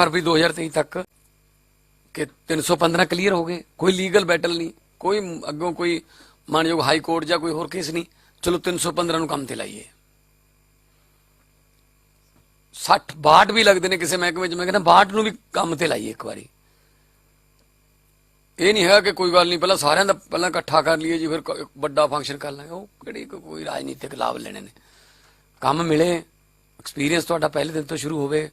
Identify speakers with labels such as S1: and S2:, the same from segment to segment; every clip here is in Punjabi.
S1: ਫਰਵਰੀ 2023 ਤੱਕ ਕਿ 315 ਕਲੀਅਰ ਹੋ ਗਏ। ਕੋਈ ਲੀਗਲ ਬੈਟਲ ਨਹੀਂ, ਕੋਈ ਅੱਗੋਂ ਕੋਈ ਮਾਨਯੋਗ ਹਾਈ ਕੋਰਟ ਜਾਂ ਕੋਈ ਹੋਰ ਕੇਸ ਨਹੀਂ। ਚਲੋ 315 ਨੂੰ ਕੰਮ ਤੇ ਲਾਈਏ। 60 62 ਵੀ ਲੱਗਦੇ ਨੇ ਕਿਸੇ ਮਹਿਕਮੇ 'ਚ। ਮੈਂ ਕਹਿੰਦਾ 62 ਨੂੰ ਵੀ ਕੰਮ ਤੇ ਲਾਈਏ ਇੱਕ ਵਾਰੀ। ਇਹ ਨਹੀਂ ਹੈਗਾ ਕਿ ਕੋਈ ਗੱਲ ਨਹੀਂ, ਪਹਿਲਾਂ ਸਾਰਿਆਂ ਦਾ ਪਹਿਲਾਂ ਇਕੱਠਾ ਕਰ ਲਈਏ ਜੀ, ਫਿਰ ਵੱਡਾ ਫੰਕਸ਼ਨ ਕਰ ਲਾਂਗੇ। ਉਹ ਕਿਹੜੀ ਕੋਈ ਰਾਜਨੀਤਿਕ ਲਾਭ ਲੈਣੇ ਨੇ। ਕੰਮ ਮਿਲੇ ਐਕਸਪੀਰੀਅੰਸ ਤੁਹਾਡਾ ਪਹਿਲੇ ਦਿਨ ਤੋਂ ਸ਼ੁਰੂ ਹੋਵੇ।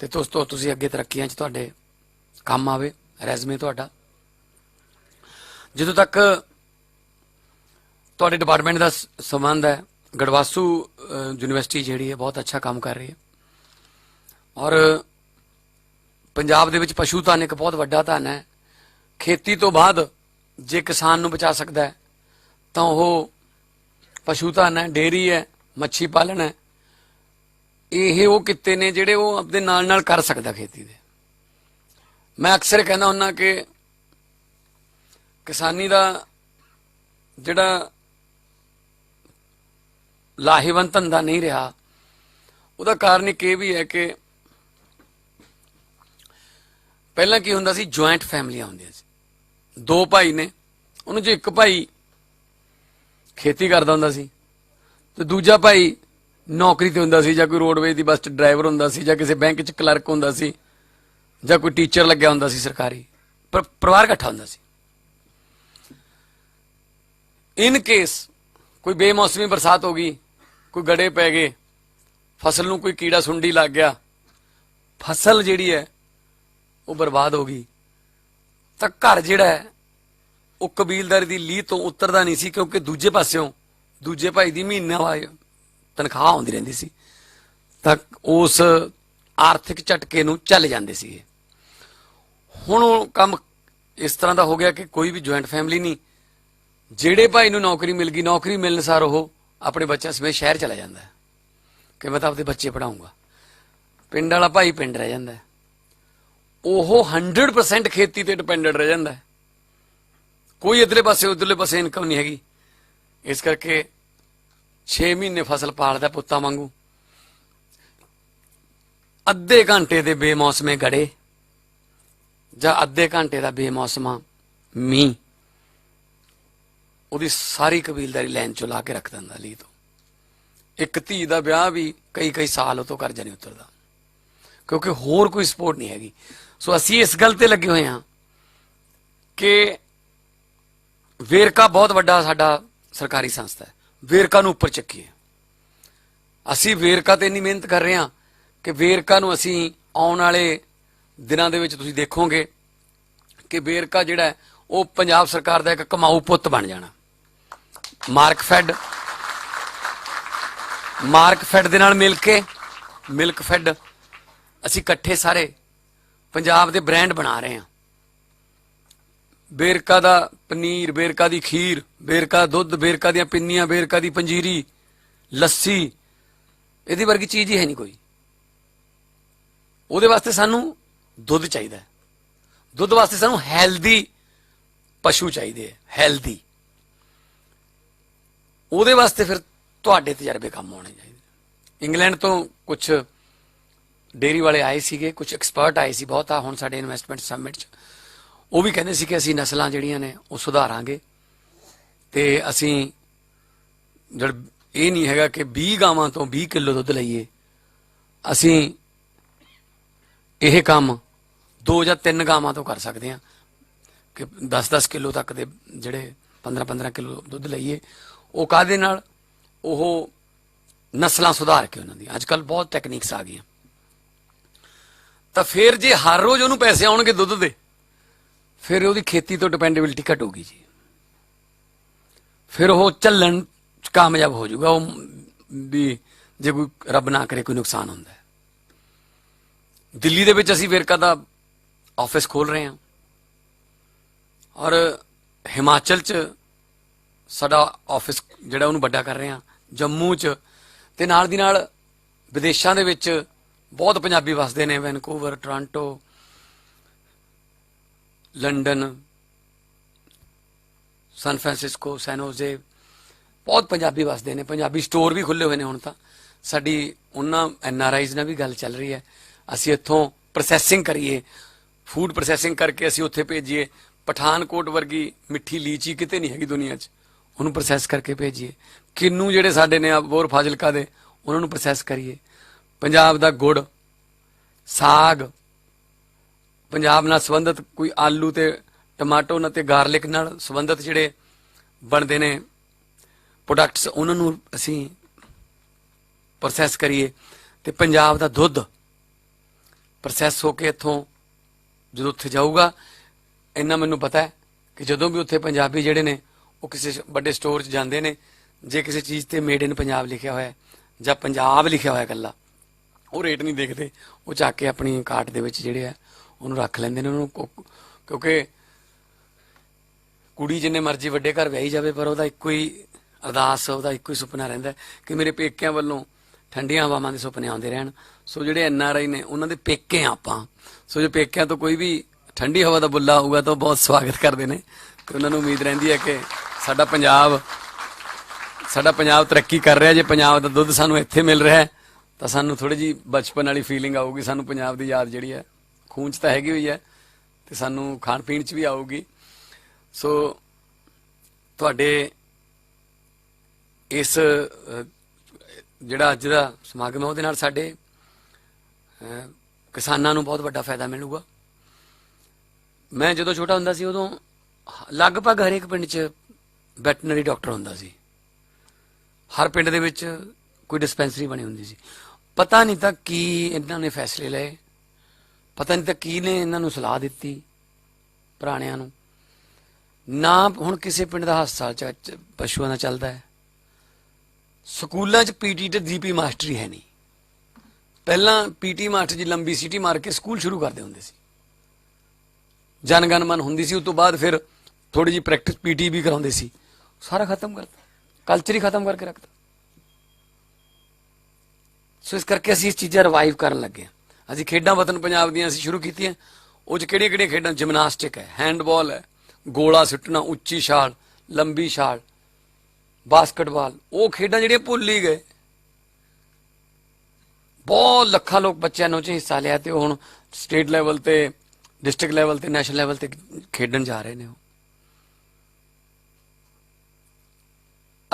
S1: ਤੇ ਤੋਂ ਤੋਂ ਤੁਸੀਂ ਅੱਗੇ ਤਰੱਕੀਆਂ 'ਚ ਤੁਹਾਡੇ ਕੰਮ ਆਵੇ ਰੈਜ਼ਮੇ ਤੁਹਾਡਾ। ਜਦੋਂ ਤੱਕ ਤੁਹਾਡੇ ਡਿਪਾਰਟਮੈਂਟ ਦਾ ਸੰਬੰਧ ਹੈ, ਗੜਵਾਸੂ ਯੂਨੀਵਰਸਿਟੀ ਜਿਹੜੀ ਹੈ, ਬਹੁਤ ਅੱਛਾ ਕੰਮ ਕਰ ਰਹੀ ਹੈ। ਔਰ ਪੰਜਾਬ ਦੇ ਵਿੱਚ ਪਸ਼ੂ ਧਨ ਇੱਕ ਬਹੁਤ ਵੱਡਾ ਧਨ ਹੈ। ਖੇਤੀ ਤੋਂ ਬਾਅਦ ਜੇ ਕਿਸਾਨ ਨੂੰ ਬਚਾ ਸਕਦਾ ਹੈ, ਤਾਂ ਉਹ ਪਸ਼ੂ ਧਨ ਹੈ ਡੇਰੀ ਹੈ, ਮੱਛੀ ਪਾਲਣ ਹੈ। ਇਹ ਉਹ ਕਿੱਤੇ ਨੇ ਜਿਹੜੇ ਉਹ ਆਪਣੇ ਨਾਲ ਨਾਲ ਕਰ ਸਕਦਾ ਖੇਤੀ ਦੇ। ਮੈਂ ਅਕਸਰ ਕਹਿੰਦਾ ਹੁੰਦਾ ਕਿ ਕਿਸਾਨੀ ਦਾ ਜਿਹੜਾ ਲਾਹੇਵੰਦ ਧੰਦਾ ਨਹੀਂ ਰਿਹਾ, ਉਹਦਾ ਕਾਰਨ ਇੱਕ ਇਹ ਵੀ ਹੈ ਕਿ ਪਹਿਲਾਂ ਕੀ ਹੁੰਦਾ ਸੀ ਜੁਆਇੰਟ ਫੈਮਲੀਆਂ ਹੁੰਦੀਆਂ ਸੀ। ਦੋ ਭਾਈ ਨੇ, ਉਹਨੂੰ ਜੋ ਇੱਕ ਭਾਈ ਖੇਤੀ ਕਰਦਾ ਹੁੰਦਾ ਸੀ, ਤੇ ਦੂਜਾ ਭਾਈ ਨੌਕਰੀ ਤੇ ਹੁੰਦਾ ਸੀ ਜਾਂ ਕੋਈ ਰੋਡਵੇਜ਼ ਦੀ ਬੱਸ 'ਚ ਡਰਾਈਵਰ ਹੁੰਦਾ ਸੀ ਜਾਂ ਕਿਸੇ ਬੈਂਕ 'ਚ ਕਲਰਕ ਹੁੰਦਾ ਸੀ ਜਾਂ ਕੋਈ ਟੀਚਰ ਲੱਗਿਆ ਹੁੰਦਾ ਸੀ ਸਰਕਾਰੀ, ਪਰ ਪਰਿਵਾਰ ਇਕੱਠਾ ਹੁੰਦਾ ਸੀ। ਇਨ ਕੇਸ ਕੋਈ ਬੇਮੌਸਮੀ ਬਰਸਾਤ ਹੋ ਗਈ, ਕੋਈ ਗੜੇ ਪੈ ਗਏ, ਫਸਲ ਨੂੰ ਕੋਈ ਕੀੜਾ ਸੁੰਡੀ ਲੱਗ ਗਿਆ, ਫਸਲ ਜਿਹੜੀ ਹੈ ਉਹ ਬਰਬਾਦ ਹੋ ਗਈ, ਤਾਂ ਘਰ ਜਿਹੜਾ ਹੈ, ਉਹ ਕਬੀਲਦਾਰੀ ਦੀ ਲੀਹ ਤੋਂ ਉਤਰਦਾ ਨਹੀਂ ਸੀ ਕਿਉਂਕਿ ਦੂਜੇ ਪਾਸਿਓਂ ਦੂਜੇ ਭਾਈ ਦੀ ਮਹੀਨਾਵਾਰ ਤਨਖਾਹ ਆਉਂਦੀ ਰਹਿੰਦੀ ਸੀ, ਤਾਂ ਉਸ ਆਰਥਿਕ ਝਟਕੇ ਨੂੰ ਚੱਲ ਜਾਂਦੇ ਸੀਗੇ। ਹੁਣ ਉਹ ਕੰਮ ਇਸ ਤਰ੍ਹਾਂ ਦਾ ਹੋ ਗਿਆ ਕਿ ਕੋਈ ਵੀ ਜੁਆਇੰਟ ਫੈਮਿਲੀ ਨਹੀਂ, ਜਿਹੜੇ ਭਾਈ ਨੂੰ ਨੌਕਰੀ ਮਿਲ ਗਈ, ਨੌਕਰੀ ਮਿਲਣ ਸਾਰ ਉਹ ਆਪਣੇ ਬੱਚਿਆਂ ਸਮੇਤ ਸ਼ਹਿਰ ਚਲਾ ਜਾਂਦਾ ਹੈ, ਕਿ ਮੈਂ ਤਾਂ ਆਪਦੇ ਬੱਚੇ ਪੜਾਉਂਗਾ ਪਿੰਡ ਵਾਲਾ ਭਾਈ ਪਿੰਡ ਰਹਿ ਜਾਂਦਾ ਹੈ। ਉਹ 100% ਖੇਤੀ ਤੇ ਡਿਪੈਂਡੈਂਟ ਰਹਿ ਜਾਂਦਾ ਹੈ। ਕੋਈ ਇਧਰਲੇ ਪਾਸੇ, ਉਧਰਲੇ ਪਾਸੇ ਇਨਕਮ ਨਹੀਂ ਹੈਗੀ। ਇਸ ਕਰਕੇ 6 ਮਹੀਨੇ ਫਸਲ ਪਾਲਦਾ ਪੁੱਤਾਂ ਵਾਂਗੂ। ਅੱਧੇ ਘੰਟੇ ਦੇ ਬੇਮੌਸਮੇ ਗੜੇ, ਜਾਂ ਅੱਧੇ ਘੰਟੇ ਦਾ ਬੇਮੌਸਮਾ ਮੀਂਹ, ਉਹਦੀ ਸਾਰੀ ਕਬੀਲਦਾਰੀ ਲਾਈਨ ਚੋਂ ਲਾ ਕੇ ਰੱਖ ਦਿੰਦਾ ਲਈ ਤੋਂ। ਇੱਕ ਧੀ ਦਾ ਵਿਆਹ ਵੀ ਕਈ ਕਈ ਸਾਲ ਉਹ ਤੋਂ ਕਰਜ਼ਾ ਨਹੀਂ ਉਤਰਦਾ। ਕਿਉਂਕਿ ਹੋਰ ਕੋਈ ਸਪੋਰਟ ਨਹੀਂ ਹੈਗੀ। ਸੋ ਅਸੀਂ ਇਸ ਗੱਲ ਤੇ ਲੱਗੇ ਹੋਏ ਹਾਂ ਕਿ ਵੇਰਕਾ ਬਹੁਤ ਵੱਡਾ ਸਾਡਾ ਸਰਕਾਰੀ ਸੰਸਥਾ ਹੈ। ਵੇਰਕਾ ਨੂੰ ਉੱਪਰ ਚੱਕੀਏ। ਅਸੀਂ ਵੇਰਕਾ ਤੇ ਇੰਨੀ ਮਿਹਨਤ ਕਰ ਰਹੇ ਹਾਂ ਕਿ ਵੇਰਕਾ ਨੂੰ ਅਸੀਂ ਆਉਣ ਵਾਲੇ ਦਿਨਾਂ ਦੇ ਵਿੱਚ ਤੁਸੀਂ ਦੇਖੋਗੇ ਕਿ ਵੇਰਕਾ ਜਿਹੜਾ ਉਹ ਪੰਜਾਬ ਸਰਕਾਰ ਦਾ ਇੱਕ ਕਮਾਊ ਪੁੱਤ ਬਣ ਜਾਣਾ। ਮਾਰਕਫੈਡ ਮਾਰਕਫੈਡ ਦੇ ਨਾਲ ਮਿਲ ਕੇ ਮਿਲਕਫੈਡ ਅਸੀਂ ਇਕੱਠੇ ਸਾਰੇ ਪੰਜਾਬ ਦੇ ਬ੍ਰਾਂਡ ਬਣਾ ਰਹੇ ਹਾਂ। ਬੇਰਕਾ ਦਾ ਪਨੀਰ, ਬੇਰਕਾ ਦੀ ਖੀਰ, ਬੇਰਕਾ ਦਾ ਦੁੱਧ, ਬੇਰਕਾ ਦੀਆਂ ਪਿੰਨੀਆਂ, ਬੇਰਕਾ ਦੀ ਪੰਜੀਰੀ, ਲੱਸੀ, ਇਹਦੀ ਵਰਗੀ ਚੀਜ਼ ਹੀ ਹੈ ਨਹੀਂ ਕੋਈ। ਉਹਦੇ ਵਾਸਤੇ ਸਾਨੂੰ ਦੁੱਧ ਚਾਹੀਦਾ ਦੁੱਧ ਵਾਸਤੇ ਸਾਨੂੰ ਹੈਲਦੀ ਪਸ਼ੂ ਚਾਹੀਦੇ ਹੈ, ਹੈਲਦੀ। ਉਹਦੇ ਵਾਸਤੇ ਫਿਰ ਤੁਹਾਡੇ ਤਜਰਬੇ ਕੰਮ ਆਉਣੇ ਚਾਹੀਦੇ ਇੰਗਲੈਂਡ ਤੋਂ ਕੁਝ ਡੇਰੀ ਵਾਲੇ ਆਏ ਸੀਗੇ ਕੁਝ ਐਕਸਪਰਟ ਆਏ ਸੀ ਬਹੁਤ ਆ ਹੁਣ ਸਾਡੇ ਇਨਵੈਸਟਮੈਂਟ ਸਮਿਟ 'ਚ। ਉਹ ਵੀ ਕਹਿੰਦੇ ਸੀ ਕਿ ਅਸੀਂ ਨਸਲਾਂ ਜਿਹੜੀਆਂ ਨੇ ਉਹ ਸੁਧਾਰਾਂਗੇ ਤੇ ਅਸੀਂ ਜਦ ਇਹ ਨਹੀਂ ਹੈਗਾ ਕਿ 20 ਗਾਵਾਂ ਤੋਂ 20 ਕਿਲੋ ਦੁੱਧ ਲਈਏ, ਅਸੀਂ ਇਹ ਕੰਮ ਦੋ ਜਾਂ ਤਿੰਨ ਗਾਵਾਂ ਤੋਂ ਕਰ ਸਕਦੇ ਹਾਂ ਕਿ 10-10 ਕਿਲੋ ਤੱਕ ਦੇ ਜਿਹੜੇ 15-15 ਕਿਲੋ ਦੁੱਧ ਲਈਏ। ਉਹ ਕਾਦੇ ਨਾਲ? ਉਹ ਨਸਲਾਂ ਸੁਧਾਰ ਕੇ ਉਹਨਾਂ ਦੀ। ਅੱਜ ਕੱਲ ਬਹੁਤ ਟੈਕਨੀਕਸ ਆ ਗਈਆਂ। ਤਾਂ ਫਿਰ ਜੇ ਹਰ ਰੋਜ਼ ਉਹਨੂੰ ਪੈਸੇ ਆਉਣਗੇ ਦੁੱਧ ਦੇ ਫਿਰ ਉਹਦੀ ਖੇਤੀ ਤੋਂ ਡਿਪੈਂਡੇਬਿਲਿਟੀ ਘਟੂਗੀ ਜੀ। ਫਿਰ ਉਹ ਚੱਲਣ 'ਚ ਕਾਮਯਾਬ ਹੋ ਜਾਊਗਾ, ਉਹ ਵੀ ਜੇ ਕੋਈ ਰੱਬ ਨਾ ਕਰੇ ਕੋਈ ਨੁਕਸਾਨ ਹੁੰਦਾ ਦਿੱਲੀ ਦੇ ਵਿੱਚ ਅਸੀਂ ਵੇਰਕਾ ਦਾ ਆਫਿਸ ਖੋਲ ਰਹੇ ਹਾਂ। ਔਰ ਹਿਮਾਚਲ 'ਚ ਸਾਡਾ ਆਫਿਸ ਜਿਹੜਾ ਉਹਨੂੰ ਵੱਡਾ ਕਰ ਰਹੇ ਹਾਂ, ਜੰਮੂ 'ਚ ਤੇ ਨਾਲ ਦੀ ਨਾਲ ਵਿਦੇਸ਼ਾਂ ਦੇ ਵਿੱਚ ਬਹੁਤ ਪੰਜਾਬੀ ਵਸਦੇ ਨੇ, Vancouver, Toronto London San Francisco San Jose ਬਹੁਤ ਪੰਜਾਬੀ ਵਸਦੇ ਨੇ। ਪੰਜਾਬੀ ਸਟੋਰ ਵੀ ਖੁੱਲੇ ਹੋਏ ਨੇ ਹੁਣ ਤਾਂ। ਸਾਡੀ ਉਹਨਾਂ ਐਨ ਆਰ ਆਈਜ਼ ਨਾਲ ਵੀ ਗੱਲ ਚੱਲ ਰਹੀ ਹੈ। ਅਸੀਂ ਇੱਥੋਂ ਪ੍ਰੋਸੈਸਿੰਗ ਕਰੀਏ। ਫੂਡ ਪ੍ਰੋਸੈਸਿੰਗ ਕਰਕੇ ਅਸੀਂ ਉੱਥੇ ਭੇਜੀਏ। ਪਠਾਨਕੋਟ ਵਰਗੀ ਮਿੱਠੀ ਲੀਚੀ ਕਿਤੇ ਨਹੀਂ ਹੈਗੀ ਦੁਨੀਆ 'ਚ। ਉਹਨੂੰ ਪ੍ਰੋਸੈਸ ਕਰਕੇ ਭੇਜੀਏ। ਕਿੰਨੂ ਜਿਹੜੇ ਸਾਡੇ ਨੇ ਬੋਰ ਫਾਜ਼ਿਲਕਾ ਦੇ, ਉਹਨਾਂ ਨੂੰ ਪ੍ਰੋਸੈਸ ਕਰੀਏ। ਪੰਜਾਬ ਦਾ ਗੁੜ, ਸਾਗ ਪੰਜਾਬ ਨਾਲ ਸੰਬੰਧਿਤ ਕੋਈ ਆਲੂ ਤੇ ਟਮਾਟੋ ਨਾਲ ਤੇ ਗਾਰਲਿਕ ਨਾਲ ਸੰਬੰਧਿਤ ਜਿਹੜੇ ਬਣਦੇ ਨੇ ਪ੍ਰੋਡਕਟਸ ਉਹਨਾਂ ਨੂੰ ਅਸੀਂ ਪ੍ਰੋਸੈਸ ਕਰੀਏ ਤੇ ਪੰਜਾਬ ਦਾ ਦੁੱਧ ਪ੍ਰੋਸੈਸ ਹੋ ਕੇ ਇੱਥੋਂ ਜਦੋਂ ਉੱਥੇ ਜਾਊਗਾ, ਇੰਨਾ ਮੈਨੂੰ ਪਤਾ ਹੈ ਕਿ ਜਦੋਂ ਵੀ ਉੱਥੇ ਪੰਜਾਬੀ ਜਿਹੜੇ ਨੇ, ਉਹ ਕਿਸੇ ਵੱਡੇ ਸਟੋਰ 'ਚ ਜਾਂਦੇ ਨੇ, ਜੇ ਕਿਸੇ ਚੀਜ਼ ਤੇ ਮੇਡ ਇਨ ਪੰਜਾਬ ਲਿਖਿਆ ਹੋਇਆ ਜਾਂ ਪੰਜਾਬ ਲਿਖਿਆ ਹੋਇਆ ਇਕੱਲਾ, ਉਹ ਰੇਟ ਨਹੀਂ ਦੇਖਦੇ, ਉਹ ਚੱਕ ਕੇ ਆਪਣੀ ਕਾਰਟ ਦੇ ਵਿੱਚ ਜਿਹੜੇ ਆ ਉਹਨੂੰ ਰੱਖ ਲੈਂਦੇ ਨੇ, ਉਹਨੂੰ ਕੋ- ਕਿਉਂਕਿ ਕੁੜੀ ਜਿੰਨੇ ਮਰਜ਼ੀ ਵੱਡੇ ਘਰ ਵਿਆਹੀ ਜਾਵੇ, ਪਰ ਉਹਦਾ ਇੱਕੋ ਹੀ ਅਰਦਾਸ, ਉਹਦਾ ਇੱਕੋ ਹੀ ਸੁਪਨਾ ਰਹਿੰਦਾ ਕਿ ਮੇਰੇ ਪੇਕਿਆਂ ਵੱਲੋਂ ਠੰਡੀਆਂ ਹਵਾਵਾਂ ਦੇ ਸੁਪਨੇ ਆਉਂਦੇ ਰਹਿਣ। ਸੋ ਜਿਹੜੇ ਐਨ ਆਰ ਆਈ ਨੇ, ਉਹਨਾਂ ਦੇ ਪੇਕੇ ਆ ਆਪਾਂ। ਸੋ ਜੇ ਪੇਕਿਆਂ ਤੋਂ ਕੋਈ ਵੀ ਠੰਡੀ ਹਵਾ ਦਾ ਬੁੱਲਾ ਹੋਊਗਾ ਤਾਂ ਉਹ ਬਹੁਤ ਸਵਾਗਤ ਕਰਦੇ ਨੇ। ਤੇ ਉਹਨਾਂ ਨੂੰ ਉਮੀਦ ਰਹਿੰਦੀ ਹੈ ਕਿ ਸਾਡਾ ਪੰਜਾਬ ਸਾਡਾ ਪੰਜਾਬ ਤਰੱਕੀ ਕਰ ਰਿਹਾ। ਜੇ ਪੰਜਾਬ ਦਾ ਦੁੱਧ ਸਾਨੂੰ ਇੱਥੇ ਮਿਲ ਰਿਹਾ ਤਾਂ ਸਾਨੂੰ ਥੋੜੀ ਜੀ ਬਚਪਨ ਵਾਲੀ ਫੀਲਿੰਗ ਆਊਗੀ, ਸਾਨੂੰ ਪੰਜਾਬ ਦੀ ਯਾਦ ਜਿਹੜੀ ਹੈ ਖੂਨ 'ਚ ਤਾਂ ਹੈਗੀ ਹੋਈ ਹੈ ਤੇ ਸਾਨੂੰ ਖਾਣ ਪੀਣ 'ਚ ਵੀ ਆਊਗੀ। ਸੋ ਤੁਹਾਡੇ ਇਸ ਜਿਹੜਾ ਅੱਜ ਦਾ ਸਮਾਗਮ ਹੈ, ਉਹਦੇ ਨਾਲ ਸਾਡੇ ਕਿਸਾਨਾਂ ਨੂੰ ਬਹੁਤ ਵੱਡਾ ਫਾਇਦਾ ਮਿਲੂਗਾ। ਮੈਂ ਜਦੋਂ ਛੋਟਾ ਹੁੰਦਾ ਸੀ, ਉਦੋਂ ਲਗਭਗ ਹਰੇਕ ਪਿੰਡ 'ਚ ਵੈਟਰਨਰੀ ਡਾਕਟਰ ਹੁੰਦਾ ਸੀ। ਹਰ ਪਿੰਡ ਦੇ ਵਿੱਚ ਕੋਈ ਡਿਸਪੈਂਸਰੀ ਬਣੀ ਹੁੰਦੀ ਸੀ। ਪਤਾ ਨਹੀਂ ਤਾਂ ਕੀ ਇਹਨਾਂ ਨੇ ਫੈਸਲੇ ਲਏ। ਪਤਾ ਨਹੀਂ ਤਾਂ ਕੀ ਨੇ ਇਹਨਾਂ ਨੂੰ ਸਲਾਹ ਦਿੱਤੀ ਪੁਰਾਣਿਆਂ ਨੂੰ। ਨਾ ਹੁਣ ਕਿਸੇ ਪਿੰਡ ਦਾ ਹਸਪਤਾਲ ਚ ਪਸ਼ੂਆਂ ਦਾ ਚੱਲਦਾ ਹੈ। ਸਕੂਲਾਂ 'ਚ ਪੀਟੀ ਤੇ ਜੀਪੀ ਮਾਸਟਰੀ ਹੈ ਨਹੀਂ। ਪਹਿਲਾਂ ਪੀਟੀ ਮਾਸਟਰ ਜੀ ਲੰਬੀ ਸਿਟੀ ਮਾਰ ਕੇ ਸਕੂਲ ਸ਼ੁਰੂ ਕਰਦੇ ਹੁੰਦੇ ਸੀ। ਜਨਗਣ ਮਨ ਹੁੰਦੀ ਸੀ, ਉਸ ਤੋਂ ਬਾਅਦ ਫਿਰ ਥੋੜੀ ਜੀ ਪ੍ਰੈਕਟਿਸ ਪੀਟੀ ਵੀ ਕਰਾਉਂਦੇ ਸੀ। ਸਾਰਾ ਖਤਮ ਕਰਤਾ। ਕਲਚਰ ਹੀ ਖਤਮ ਕਰਕੇ ਰੱਖਤਾ। ਸੋ ਇਸ ਕਰਕੇ ਅਸੀਂ ਇਸ ਚੀਜ਼ਾਂ ਰਿਵਾਈਵ ਕਰਨ ਲੱਗੇ ਹਾਂ। ਅਸੀਂ ਖੇਡਾਂ ਵਤਨ ਪੰਜਾਬ ਦੀਆਂ ਅਸੀਂ ਸ਼ੁਰੂ ਕੀਤੀਆਂ। ਉਹ ਚ ਕਿਹੜੀਆਂ ਕਿਹੜੀਆਂ ਖੇਡਾਂ? ਜਿਮਨਾਸਟਿਕ ਹੈ, ਹੈਂਡਬਾਲ ਹੈ, ਗੋਲਾ ਸੁੱਟਣਾ, ਉੱਚੀ ਛਾਲ, ਲੰਬੀ ਛਾਲ, ਬਾਸਕਟਬਾਲ। ਉਹ ਖੇਡਾਂ ਜਿਹੜੀਆਂ ਭੁੱਲ ਹੀ ਗਏ। ਬਹੁਤ ਲੱਖਾਂ ਲੋਕ ਬੱਚਿਆਂ ਨੇ ਉਹ 'ਚ ਹਿੱਸਾ ਲਿਆ ਤੇ ਉਹ ਹੁਣ ਸਟੇਟ ਲੈਵਲ ਤੇ, ਡਿਸਟ੍ਰਿਕਟ ਲੈਵਲ ਤੇ, ਨੈਸ਼ਨਲ ਲੈਵਲ ਤੇ ਖੇਡਣ ਜਾ ਰਹੇ ਨੇ ਉਹ।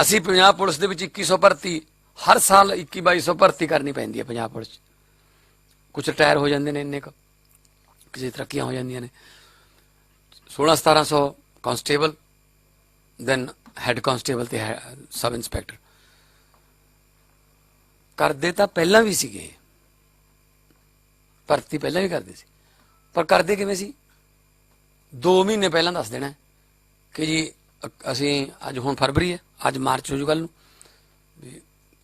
S1: ਅਸੀਂ ਪੰਜਾਬ ਪੁਲਿਸ ਦੇ ਵਿੱਚ 2100 ਭਰਤੀ, ਹਰ ਸਾਲ 21 2200 ਭਰਤੀ ਕਰਨੀ ਪੈਂਦੀ ਹੈ ਪੰਜਾਬ ਪੁਲਿਸ 'ਚ। ਕੁਝ ਰਿਟਾਇਰ ਹੋ ਜਾਂਦੇ ਨੇ ਇੰਨੇ ਕੁ, ਕਿਸੇ ਤਰੱਕੀਆਂ ਹੋ ਜਾਂਦੀਆਂ ਨੇ। 16 1700 ਕਾਂਸਟੇਬਲ, ਦੈਨ ਹੈੱਡ ਕਾਂਸਟੇਬਲ ਤੇ ਸਬ ਇੰਸਪੈਕਟਰ। ਕਰਦੇ ਤਾਂ ਪਹਿਲਾਂ ਵੀ ਸੀਗੇ। ਭਰਤੀ ਪਹਿਲਾਂ ਵੀ ਕਰਦੇ ਸੀ। ਪਰ ਕਰਦੇ ਕਿਵੇਂ ਸੀ? 2 ਮਹੀਨੇ ਪਹਿਲਾਂ ਦੱਸ ਦੇਣਾ ਕਿ ਜੀ ਅਸੀਂ ਅੱਜ ਹੁਣ ਫਰਵਰੀ ਹੈ, ਅੱਜ ਮਾਰਚ ਹੋ ਜੂ ਕੱਲ ਨੂੰ। ਵੀ